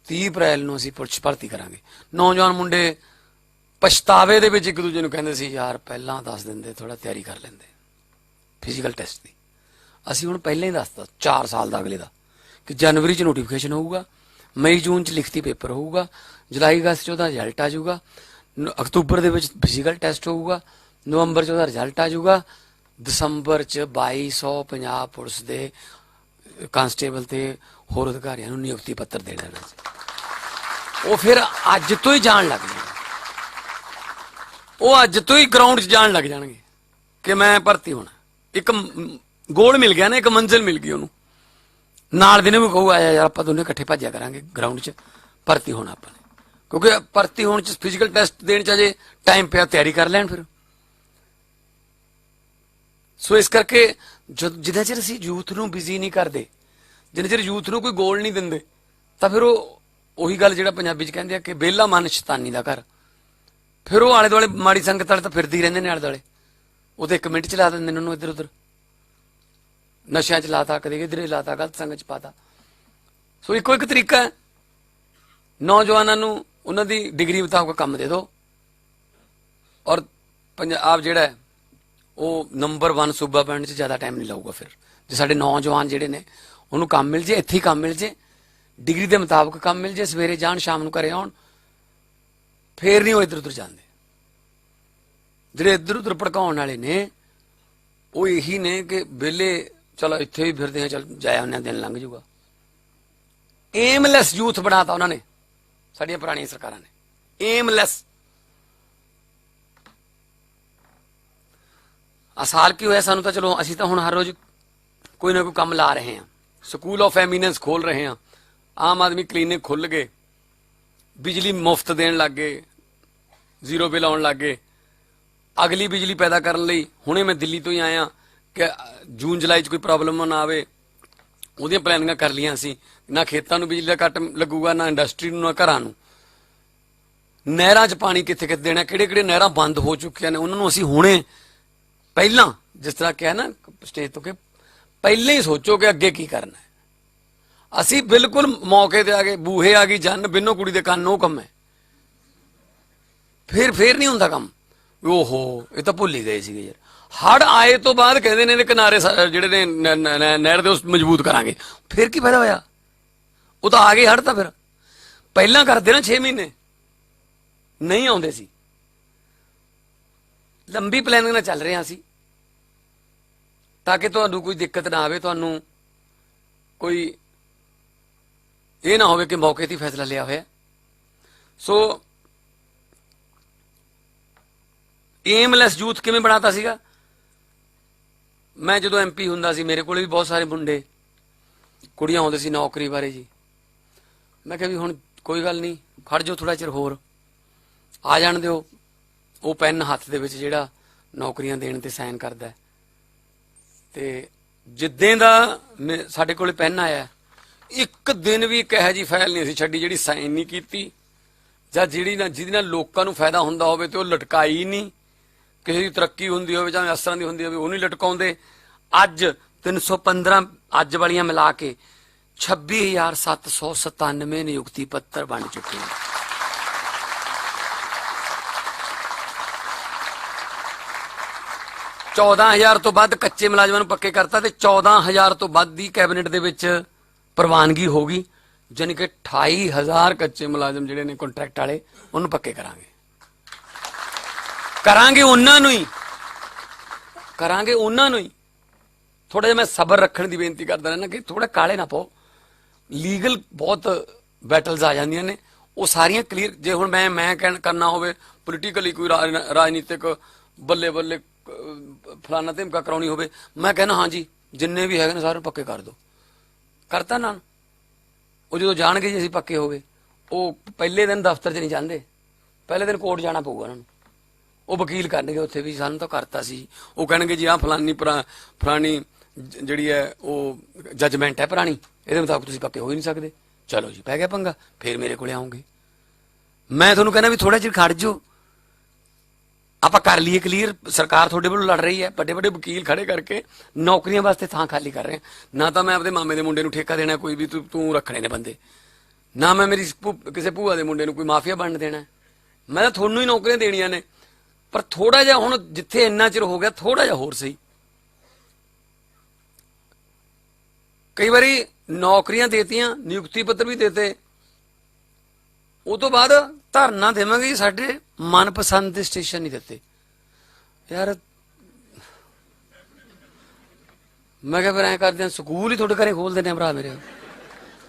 S1: 30 ਅਪ੍ਰੈਲ ਨੂੰ ਅਸੀਂ ਪੁਲਿਸ ਭਰਤੀ ਕਰਾਂਗੇ। ਨੌਜਵਾਨ ਮੁੰਡੇ ਪਛਤਾਵੇ ਦੇ ਵਿੱਚ ਇੱਕ ਦੂਜੇ ਨੂੰ ਕਹਿੰਦੇ ਸੀ, ਯਾਰ, ਪਹਿਲਾਂ ਦੱਸ ਦਿੰਦੇ ਥੋੜਾ ਤਿਆਰੀ ਕਰ ਲੈਂਦੇ। ਫਿਜ਼ੀਕਲ ਟੈਸਟ ਦੀ। ਅਸੀਂ ਹੁਣ ਪਹਿਲਾਂ ਹੀ ਦੱਸਤਾ 4 ਸਾਲ ਦਾ ਅਗਲੇ ਦਾ, ਕਿ ਜਨਵਰੀ ਚ ਨੋਟੀਫਿਕੇਸ਼ਨ ਹੋਊਗਾ, ਮਈ, ਜੂਨ ਚ ਲਿਖਤੀ ਪੇਪਰ ਹੋਊਗਾ, ਜੁਲਾਈ, ਅਗਸਤ ਚ ਉਹਦਾ ਰਿਜ਼ਲਟ ਆ ਜਾਊਗਾ ਅਕਤੂਬਰ ਦੇ ਵਿੱਚ ਫਿਜ਼ੀਕਲ ਟੈਸਟ ਹੋਊਗਾ, ਨਵੰਬਰ ਚ ਉਹਦਾ ਰਿਜ਼ਲਟ ਆ ਜਾਊਗਾ, ਦਸੰਬਰ ਚ 2200 ਪੰਜਾਬ ਪੁਲਿਸ ਦੇ ਕਾਂਸਟੇਬਲ ਤੇ ਹੋਰ ਅਧਿਕਾਰੀਆਂ ਨੂੰ ਨਿਯੁਕਤੀ ਪੱਤਰ ਦੇ ਦੇਣਾ ਸੀ। ਉਹ ਫਿਰ ਅੱਜ ਤੋਂ ਹੀ ਜਾਣ ਲੱਗ ਗਏ। ਉਹ ਅੱਜ ਤੋਂ ਹੀ ਗਰਾਊਂਡ 'ਚ ਜਾਣ ਲੱਗ ਜਾਣਗੇ ਕਿ ਮੈਂ ਭਰਤੀ ਹੋਣਾ। ਇੱਕ ਮ- ਗੋਲ ਮਿਲ ਗਿਆ ਨਾ, ਇੱਕ ਮੰਜ਼ਿਲ ਮਿਲ ਗਈ ਉਹਨੂੰ। ਨਾਲ ਦੇ ਨੇ ਵੀ ਕਹੂਗਾ, ਆਇਆ ਯਾਰ, ਆਪਾਂ ਦੋਨੇ ਇਕੱਠੇ ਭੱਜਿਆ ਕਰਾਂਗੇ ਗਰਾਊਂਡ 'ਚ, ਭਰਤੀ ਹੋਣਾ ਆਪਾਂ ਨੇ। ਕਿਉਂਕਿ ਭਰਤੀ ਹੋਣ 'ਚ ਫਿਜ਼ੀਕਲ ਟੈਸਟ ਦੇਣ 'ਚ ਅਜੇ ਟਾਈਮ ਪਿਆ, ਤਿਆਰੀ ਕਰ ਲੈਣ ਫਿਰ। ਸੋ ਇਸ ਕਰਕੇ ਜਦ, ਜਿੰਨਾ ਚਿਰ ਅਸੀਂ ਯੂਥ ਨੂੰ ਬਿਜ਼ੀ ਨਹੀਂ ਕਰਦੇ, ਜਿੰਨਾ ਚਿਰ ਯੂਥ ਨੂੰ ਕੋਈ ਗੋਲ ਨਹੀਂ ਦਿੰਦੇ, ਤਾਂ ਫਿਰ ਉਹ, ਉਹੀ ਗੱਲ ਜਿਹੜਾ ਪੰਜਾਬੀ 'ਚ ਕਹਿੰਦੇ ਆ ਕਿ ਬੇਲਾ ਮਨ ਸ਼ੈਤਾਨੀ ਦਾ ਘਰ। ਫਿਰ ਉਹ ਆਲੇ ਦੁਆਲੇ ਮਾੜੀ ਸੰਗਤ ਵਾਲੇ ਤਾਂ ਫਿਰਦੇ ਹੀ ਰਹਿੰਦੇ ਨੇ ਆਲੇ ਦੁਆਲੇ। ਉਹ ਤੇ ਇੱਕ ਮਿੰਟ ਚ ਲਾ ਦਿੰਦੇ ਨੇ ਉਹਨੂੰ ਇੱਧਰ ਉੱਧਰ। ਨਸ਼ਿਆਂ ਚ ਲਾਤਾ, ਕਦੇ ਕਿਧਰੇ ਲਾਤਾ, ਗਲਤ ਸੰਗਤ ਚ ਪਾਤਾ। ਸੋ ਇੱਕੋ ਇੱਕ ਤਰੀਕਾ ਹੈ। ਨੌਜਵਾਨਾਂ ਨੂੰ ਉਹਨਾਂ ਦੀ ਡਿਗਰੀ ਮੁਤਾਬਕ ਕੰਮ ਦੇ ਦਿਓ। ਔਰ ਪੰਜਾਬ ਜਿਹੜਾ ਉਹ ਨੰਬਰ 1 ਸੂਬਾ ਬਣਨ ਚ ਜ਼ਿਆਦਾ ਟਾਈਮ ਨਹੀਂ ਲਾਊਗਾ ਫਿਰ। ਜੇ ਸਾਡੇ ਨੌਜਵਾਨ ਜਿਹੜੇ ਨੇ, ਉਹਨੂੰ ਕੰਮ ਮਿਲ ਜੇ, ਇੱਥੇ ਹੀ ਕੰਮ ਮਿਲ ਜੇ। ਡਿਗਰੀ ਦੇ ਮੁਤਾਬਕ ਕੰਮ ਮਿਲ ਜੇ, ਸਵੇਰੇ ਜਾਣ, ਸ਼ਾਮ ਨੂੰ ਘਰੇ ਆਉਣ। ਫੇਰ ਨਹੀਂ ਉਹ ਇਧਰ ਉਧਰ ਜਾਂਦੇ। ਜਿਹੜੇ ਇਧਰ ਉਧਰ ਭੜਕਾਉਣ ਵਾਲੇ ਨੇ, ਉਹ ਇਹੀ ਨੇ ਕਿ ਬੇਲੇ ਚਲੋ ਇੱਥੇ ਹੀ ਫਿਰਦੇ ਆ, ਚਲ ਜਾਇਆ ਉਹਨਾਂ ਦਿਨ ਲੰਘ ਜੂਗਾ ਏਮਲੈਸ ਯੂਥ ਬਣਾਤਾ ਉਹਨਾਂ ਨੇ, ਸਾਡੀਆਂ ਪੁਰਾਣੀਆਂ ਸਰਕਾਰਾਂ ਨੇ। ਏਮਲੈਸ ਆ ਸਾਲ ਕੀ ਹੋਇਆ ਸਾਨੂੰ ਤਾਂ ਚਲੋ, ਅਸੀਂ ਤਾਂ ਹੁਣ ਹਰ ਰੋਜ਼ ਕੋਈ ਨਾ ਕੋਈ ਕੰਮ ਲਾ ਰਹੇ ਹਾਂ। ਸਕੂਲ ਆਫ ਐਮੀਨੈਂਸ ਖੋਲ ਰਹੇ ਹਾਂ। ਆਮ ਆਦਮੀ ਕਲੀਨਿਕ ਖੁੱਲ ਗਏ। ਬਿਜਲੀ ਮੁਫਤ ਦੇਣ ਲੱਗ ਗਏ। ਜ਼ੀਰੋ ਬਿੱਲ ਆਉਣ ਲੱਗ ਗਏ। ਅਗਲੀ ਬਿਜਲੀ ਪੈਦਾ ਕਰਨ ਲਈ ਹੁਣੇ ਮੈਂ ਦਿੱਲੀ ਤੋਂ ਹੀ ਆਇਆ ਕਿ ਜੂਨ, ਜੁਲਾਈ 'ਚ ਕੋਈ ਪ੍ਰੋਬਲਮ ਨਾ ਆਵੇ। ਉਹਦੀਆਂ ਪਲੈਨਿੰਗਾਂ ਕਰ ਲੀਆਂ ਸੀ ਨਾ ਖੇਤਾਂ ਨੂੰ ਬਿਜਲੀ ਦਾ ਕੱਟ ਲੱਗੂਗਾ, ਨਾ ਇੰਡਸਟਰੀ ਨੂੰ, ਨਾ ਘਰਾਂ ਨੂੰ। ਨਹਿਰਾਂ 'ਚ ਪਾਣੀ ਕਿੱਥੇ ਕਿੱਥੇ ਦੇਣਾ ਕਿਹੜੇ ਕਿਹੜੇ ਨਹਿਰਾਂ ਬੰਦ ਹੋ ਚੁੱਕੀਆਂ ਨੇ, ਉਹਨਾਂ ਨੂੰ ਅਸੀਂ ਹੁਣੇ ਪਹਿਲਾਂ, ਜਿਸ ਤਰ੍ਹਾਂ ਕਿਹਾ ਨਾ ਸਟੇਜ ਤੋਂ ਕਿ ਪਹਿਲਾਂ ਹੀ ਸੋਚੋ ਕਿ ਅੱਗੇ ਕੀ ਕਰਨਾ ਹੈ। ਅਸੀਂ ਬਿਲਕੁਲ ਮੌਕੇ ਤੇ ਆ ਗਏ, ਬੂਹੇ ਆ ਗਈ, ਜੰਨ ਬਿੰਨੋ ਕੁੜੀ ਦੇ ਕੰਨ, ਉਹ ਕੰਮ ਹੈ। ਫਿਰ ਫਿਰ ਨਹੀਂ ਹੁੰਦਾ ਕੰਮ। ਓਹੋ, ਇਹ ਤਾਂ ਭੁੱਲ ਹੀ ਗਏ ਸੀਗੇ ਯਾਰ। ਹੜ ਆਏ ਤੋਂ ਬਾਅਦ ਕਹਿੰਦੇ ਨੇ ਕਿਨਾਰੇ ਸ- ਜਿਹੜੇ ਨੇ ਨਹਿਰ ਦੇ ਉਸ ਮਜ਼ਬੂਤ ਕਰਾਂਗੇ। ਫਿਰ ਕੀ ਫਾਇਦਾ ਹੋਇਆ? ਉਹ ਤਾਂ ਆ ਗਏ ਹੜ ਤਾਂ ਫਿਰ। ਪਹਿਲਾਂ ਕਰਦੇ ਨਾ 6 ਮਹੀਨੇ। ਨਹੀਂ ਆਉਂਦੇ ਸੀ। ਲੰਬੀ ਪਲੈਨਿੰਗ ਨਾਲ ਚੱਲ ਰਿਹਾ ਸੀ ਤਾਂ ਕਿ ਤੁਹਾਨੂੰ ਕੋਈ ਦਿੱਕਤ ਨਾ ਆਵੇ, ਤੁਹਾਨੂੰ ਕੋਈ ਇਹ ਨਾ ਹੋਵੇ ਕਿ ਮੌਕੇ ਤੇ ਹੀ ਫੈਸਲਾ ਲਿਆ ਹੋਇਆ। ਸੋ ਏਮਲੈਸ ਯੂਥ ਕਿਵੇਂ ਬਣਾਤਾ ਸੀਗਾ? ਮੈਂ ਜਦੋਂ ਐਮਪੀ ਹੁੰਦਾ ਸੀ, ਮੇਰੇ ਕੋਲੇ ਵੀ ਬਹੁਤ ਸਾਰੇ ਮੁੰਡੇ। ਕੁੜੀਆਂ ਆਉਂਦੇ ਸੀ ਨੌਕਰੀ ਬਾਰੇ ਜੀ। ਮੈਂ ਕਿਹਾ ਵੀ ਹੁਣ ਕੋਈ ਗੱਲ ਨਹੀਂ ਖੜ ਜਾਓ ਥੋੜਾ ਚਿਰ ਹੋਰ। ਆ ਜਾਣ ਦਿਓ। ਉਹ ਪੈਨ ਹੱਥ ਦੇ ਵਿੱਚ ਜਿਹੜਾ ਨੌਕਰੀਆਂ ਦੇਣ ਤੇ ਸਾਈਨ ਕਰਦਾ ਹੈ। ਤੇ ਜਿੱਦਾਂ ਦਾ ਮੇ- ਸਾਡੇ ਕੋਲੇ ਪੈਨ ਆਇਆ ਇੱਕ ਦਿਨ ਵੀ ਇੱਕ ਇਹੋ ਜੀ ਫਾਈਲ ਨਹੀਂ ਸੀ ਛੱਡੀ ਜਿਹੜੀ ਸਾਈਨ ਨਹੀਂ ਕੀਤੀ। ਜਾਂ ਜਿਹੜੀ ਨਾ, ਜਿਹਦੇ ਨਾਲ ਲੋਕਾਂ ਨੂੰ ਫਾਇਦਾ ਹੁੰਦਾ ਹੋਵੇ ਤੇ ਉਹ ਲਟਕਾਈ ਨਹੀਂ। ਕਿਸੇ ਦੀ ਤਰੱਕੀ ਹੁੰਦੀ ਹੋਵੇ ਜਾਂ ਇਸ ਤਰ੍ਹਾਂ ਦੀ ਹੁੰਦੀ ਹੋਵੇ, ਉਹ ਨਹੀਂ ਲਟਕਾਉਂਦੇ। ਅੱਜ 315 ਅੱਜ ਵਾਲੀਆਂ ਮਿਲਾ ਕੇ 26797 ਨਿਯੁਕਤੀ ਪੱਤਰ ਬਣ ਚੁੱਕੇ ਨੇ। ਚੌਦਾਂ ਹਜ਼ਾਰ ਤੋਂ ਵੱਧ ਕੱਚੇ ਮੁਲਾਜ਼ਮਾਂ ਨੂੰ ਪੱਕੇ ਕਰਤਾ ਤੇ 14000 ਤੋਂ ਵੱਧ ਦੀ ਕੈਬਨਿਟ ਦੇ ਵਿੱਚ ਪ੍ਰਵਾਨਗੀ ਹੋ ਗਈ ਜਾਣੀ ਕਿ 28000 ਕੱਚੇ ਮੁਲਾਜ਼ਮ ਜਿਹੜੇ ਨੇ ਕੰਟਰੈਕਟ ਵਾਲੇ, ਉਹਨੂੰ ਪੱਕੇ ਕਰਾਂਗੇ। ਕਰਾਂਗੇ ਉਹਨਾਂ ਨੂੰ ਹੀ। ਕਰਾਂਗੇ ਉਹਨਾਂ ਨੂੰ ਹੀ। ਥੋੜਾ ਜਿਹਾ ਮੈਂ ਸਬਰ ਰੱਖਣ ਦੀ ਬੇਨਤੀ ਕਰਦਾ ਰਹਿਣਾ ਕਿ ਥੋੜਾ ਕਾਲੇ ਨਾ ਪਾਓ। ਲੀਗਲ ਬਹੁਤ ਬੈਟਲਸ ਆ ਜਾਂਦੀਆਂ ਨੇ। ਉਹ ਸਾਰੀਆਂ ਕਲੀਅਰ ਜੇ ਹੁਣ ਮੈਂ ਮੈਂ ਕਹਿਣ ਕਰਨਾ ਹੋਵੇ ਪੋਲੀਟੀਕਲੀ ਕੋਈ ਰਾਜ- ਰਾਜਨੀਤਿਕ ਬੱਲੇ ਬੱਲੇ ਅਹ, ਫਲਾਨਾ ਧਮਕਾ ਕਰਾਉਣੀ ਹੋਵੇ ਮੈਂ ਕਹਿੰਦਾ ਹਾਂਜੀ ਜਿੰਨੇ ਵੀ ਹੈਗੇ ਨੇ ਸਾਰੇ ਪੱਕੇ ਕਰ ਦਿਓ। ਕਰਤਾ ਨਾ। ਉਹ ਜਦੋਂ ਜਾਣਗੇ ਜੀ ਅਸੀਂ ਪੱਕੇ ਹੋ ਗਏ। ਉਹ ਪਹਿਲੇ ਦਿਨ ਦਫ਼ਤਰ 'ਚ ਨਹੀਂ ਜਾਂਦੇ। ਪਹਿਲੇ ਦਿਨ ਕੋਰਟ ਜਾਣਾ ਪਊਗਾ ਉਹਨਾਂ ਨੂੰ। ਉਹ ਵਕੀਲ ਕਰਨਗੇ, ਉੱਥੇ ਵੀ ਸਾਨੂੰ ਤਾਂ ਕਰਤਾ ਸੀ। ਉਹ ਕਹਿਣਗੇ ਜੀ, ਆਹ ਫਲਾਨੀ ਪੁਰਾ- ਫਲਾਨੀ ਜਿਹੜੀ ਹੈ, ਉਹ ਜੱਜਮੈਂਟ ਹੈ ਪੁਰਾਣੀ। ਇਹਦੇ ਮੁਤਾਬਕ ਤੁਸੀਂ ਪੱਕੇ ਹੋ ਹੀ ਨਹੀਂ ਸਕਦੇ। ਚਲੋ ਜੀ, ਪੈ ਗਿਆ ਪੰਗਾ, ਫੇਰ ਮੇਰੇ ਕੋਲੇ ਆਉਂਗੇ। ਮੈਂ ਤੁਹਾਨੂੰ ਕਹਿੰਦਾ ਵੀ ਥੋੜਾ ਜਿਹਾ ਖੜ ਜਾਓ। ਆਪਾਂ ਕਰ ਲਈਏ ਕਲੀਅਰ ਸਰਕਾਰ ਤੁਹਾਡੇ ਵੱਲੋਂ ਲੜ ਰਹੀ ਹੈ, ਵੱਡੇ ਵੱਡੇ ਵਕੀਲ ਖੜੇ ਕਰਕੇ ਨੌਕਰੀਆਂ ਵਾਸਤੇ ਥਾਂ ਖਾਲੀ ਕਰ ਰਹੇ ਨਾ ਤਾਂ ਮੈਂ ਆਪਣੇ ਮਾਮੇ ਦੇ ਮੁੰਡੇ ਨੂੰ ਠੇਕਾ ਦੇਣਾ, ਕੋਈ ਵੀ ਤੂੰ ਤੂੰ ਰੱਖਣੇ ਨੇ ਬੰਦੇ। ਨਾ ਮੈਂ ਮੇਰੀ ਭੂ- ਕਿਸੇ ਭੂਆ ਦੇ ਮੁੰਡੇ ਨੂੰ ਕੋਈ ਮਾਫੀਆ ਬਣ ਦੇਣਾ। ਮੈਂ ਤਾਂ ਤੁਹਾਨੂੰ ਹੀ ਨੌਕਰੀਆਂ ਦੇਣੀਆਂ ਨੇ। ਪਰ ਥੋੜਾ ਜਿਹਾ ਹੁਣ ਜਿੱਥੇ ਇੰਨਾ ਚਿਰ ਹੋ ਗਿਆ, ਥੋੜਾ ਜਿਹਾ ਹੋਰ ਸਹੀ। ਕਈ ਵਾਰੀ ਨੌਕਰੀਆਂ ਦੇਤੀਆਂ, ਨਿਯੁਕਤੀ ਪੱਤਰ ਵੀ ਦੇਤੇ। ਉਹ ਤੋਂ ਬਾਅਦ ਧਰਨਾ ਦੇਵਾਂਗੇ ਜੀ, ਸਾਡੇ ਮਨਪਸੰਦ ਦੇ ਸਟੇਸ਼ਨ ਨਹੀਂ ਦਿੱਤੇ। ਯਾਰ, ਮੈਂ ਕਿਹਾ ਫਿਰ ਐਂ ਕਰਦੇ ਆ, ਸਕੂਲ ਹੀ ਤੁਹਾਡੇ ਘਰੇ ਖੋਲ ਦਿੰਦੇ ਆ ਭਰਾ ਮੇਰੇ।